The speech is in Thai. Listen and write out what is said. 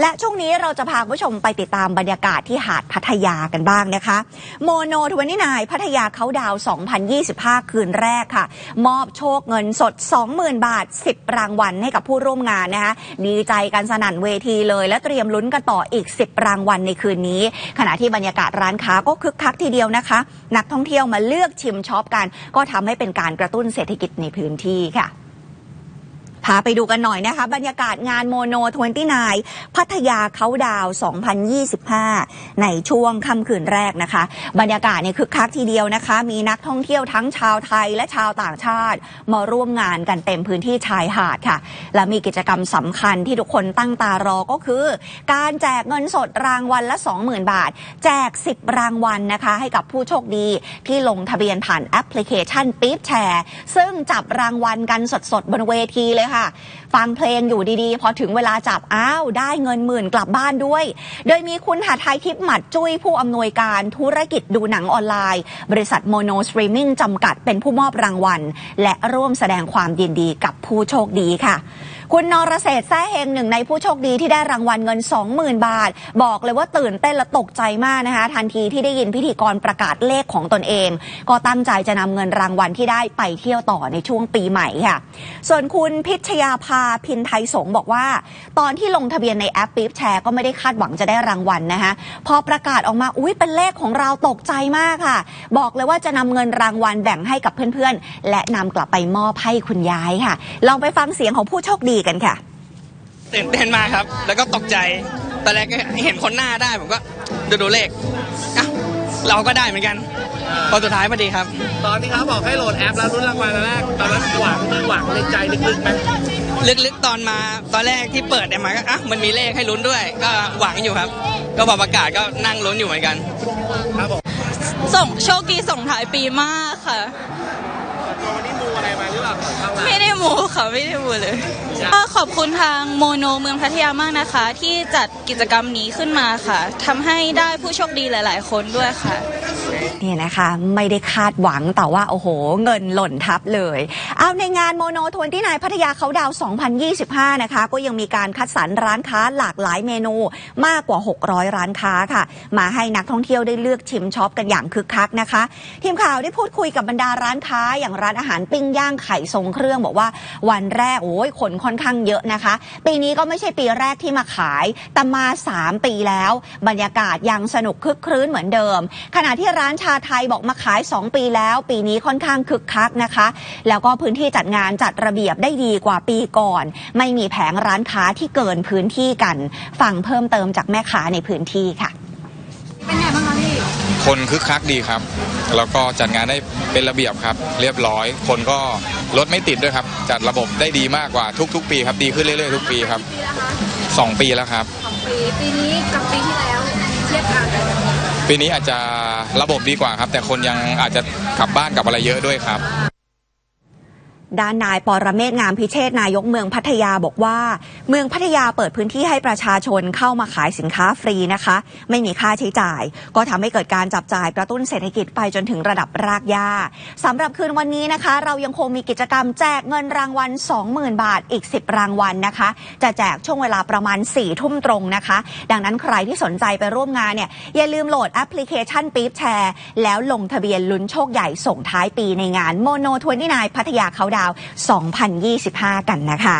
และช่วงนี้เราจะพาคุณผู้ชมไปติดตามบรรยากาศที่หาดพัทยากันบ้างนะคะ โมโนทวนินายพัทยาเขาดาว 2025 คืนแรกค่ะ มอบโชคเงินสด 20,000 บาท 10 รางวัลให้กับผู้ร่วมงานนะคะ ดีใจกันสนั่นเวทีเลย และเตรียมลุ้นกันต่ออีก 10 รางวัลในคืนนี้ ขณะที่บรรยากาศร้านค้าก็คึกคักทีเดียวนะคะ นักท่องเที่ยวมาเลือกชิมช็อปกัน ก็ทำให้เป็นการกระตุ้นเศรษฐกิจในพื้นที่ค่ะ พาไปดูกันหน่อยนะคะ บรรยากาศงานโมโน29พัทยาเขาดาว 2025 ในช่วงค่ำคืนแรกนะคะ บรรยากาศเนี่ยคึกคักทีเดียวนะคะ มีนักท่องเที่ยวทั้งชาวไทยและชาวต่างชาติ มาร่วมงานกันเต็มพื้นที่ชายหาดค่ะ และมีกิจกรรมสำคัญที่ทุกคนตั้งตารอก็คือ การแจกเงินสดรางวัลละ 20,000 บาท แจก 10 รางวัลนะคะ ให้กับผู้โชคดีที่ลงทะเบียนผ่านแอปพลิเคชันปี๊บแชร์ซึ่งจับรางวัลกันสดๆบนเวทีเลยค่ะฟังเพลงอยู่ดีๆ พอถึงเวลาจับอ้าวได้เงินหมื่นกลับบ้านด้วย โดยมีคุณหาไทยทิพย์หมัดจุ้ยผู้อำนวยการธุรกิจดูหนังออนไลน์ บริษัทโมโนสตรีมมิ่งจำกัดเป็นผู้มอบรางวัล และร่วมแสดงความยินดีกับผู้โชคดีค่ะคุณนรเศรษฐแซ่เฮงหนึ่งในผู้โชคดีที่ได้รางวัลเงิน 20,000 บาท บอกเลยว่าตื่นเต้นและตกใจมากนะคะ ทันทีที่ได้ยินพิธีกรประกาศเลขของตนเอง ก็ตั้งใจจะนำเงินรางวัลที่ได้ไปเที่ยวต่อในช่วงปีใหม่ค่ะ ส่วนคุณพิชยาภาพินไทยสงบอกว่า ตอนที่ลงทะเบียนในแอปปี๊บแชร์ก็ไม่ได้คาดหวังจะได้รางวัลนะคะพอประกาศออกมาอุ้ยเป็นเลขของเราตกใจมากค่ะ บอกเลยว่าจะนำเงินรางวัลแบ่งให้กับเพื่อนๆ และนำกลับไปมอบให้คุณยายค่ะ ลองไปฟังเสียงของผู้โชคดีกันค่ะตื่นเต้นมากครับ แล้วก็ตกใจตอนแรกเห็นคนหน้าได้ผมก็ดูดูเลข เราก็ได้เหมือนกันพอสุดท้ายพอดีครับ ตอนที่เขาบอกให้โหลดแอปแล้วรุ่นรางวัลแรกตอนนั้นหวังมีหวังในใจลึกๆไหมลึกๆตอนมาตอนแรกที่เปิดเนี่ยมาก็อะมันมีเลขให้ลุ้นด้วย ก็หวังอยู่ครับ ก็พอประกาศก็นั่งลุ้นอยู่เหมือนกัน ครับผมส่งโชคดีส่งท้ายปีมากค่ะ ตัววันนี้มูอะไรมาหรือเปล่าเข้ามาไม่ได้มูค่ะไม่ได้มูเลยก็ขอบคุณทางโมโนเมืองพัทยามากนะคะ ที่จัดกิจกรรมนี้ขึ้นมาค่ะทำให้ได้ผู้โชคดีหลาย ๆ คนด้วยค่ะเนี่นะคะไม่ได้คาดหวังแต่ว่า โอ้โห เงินหล่นทับเลย เอาในงานโมโนทวนที่นายพัทยาเขาดาว 2025 นะคะ ก็ยังมีการคัดสรรร้านค้าหลากหลายเมนูมากกว่า 600 ร้านค้าค่ะ มาให้นักท่องเที่ยวได้เลือกชิมช็อปกันอย่างคึกคักนะคะ ทีมข่าวได้พูดคุยกับบรรดาร้านค้าอย่างร้านอาหารปิ้งย่างไข่ทรงเครื่องบอกว่าวันแรกโอ้ยคนค่อนข้างเยอะนะคะ ปีนี้ก็ไม่ใช่ปีแรกที่มาขายแต่มา 3 ปีแล้ว บรรยากาศยังสนุกคึกครื้นเหมือนเดิม ขณะที่ร้านชาไทยบอกมาขาย 2 ปีแล้ว ปีนี้ค่อนข้างคึกคักนะคะ แล้วก็พื้นที่จัดงานจัดระเบียบได้ดีกว่าปีก่อน ไม่มีแผงร้านค้าที่เกินพื้นที่กันฟังเพิ่มเติมจากแม่ค้าในพื้นที่ค่ะคนคึกคักดีครับ แล้วก็จัดงานได้เป็นระเบียบครับ เรียบร้อย คนก็รถไม่ติดด้วยครับ จัดระบบได้ดีมากกว่าทุก ๆ ปีครับ ดีขึ้นเรื่อยๆทุกปีครับสองปีแล้วครับปี ปีนี้กับปีที่แล้วเทียบกัน ปีนี้อาจจะระบบดีกว่าครับ แต่คนยังอาจจะกลับบ้านกลับอะไรเยอะด้วยครับ ด้านนายปรเมศงามพิเชษนายกเมืองพัทยาบอกว่า เมืองพัทยาเปิดพื้นที่ให้ประชาชนเข้ามาขายสินค้าฟรีนะคะ ไม่มีค่าใช้จ่าย ก็ทำให้เกิดการจับจ่ายกระตุ้นเศรษฐกิจไปจนถึงระดับรากหญ้าสำหรับคืนวันนี้นะคะ เรายังคงมีกิจกรรมแจกเงินรางวัล 20,000 บาทอีก 10 รางวัลนะคะ จะแจกช่วงเวลาประมาณ4ทุ่มตรงนะคะ ดังนั้นใครที่สนใจไปร่วมงานเนี่ยอย่าลืมโหลดแอปพลิเคชันปี๊บแชร์แล้วลงทะเบียนลุ้นโชคใหญ่ส่งท้ายปีในงานโมโนทวนที่นายพัทยาเขาดาาว 2025 กันนะคะ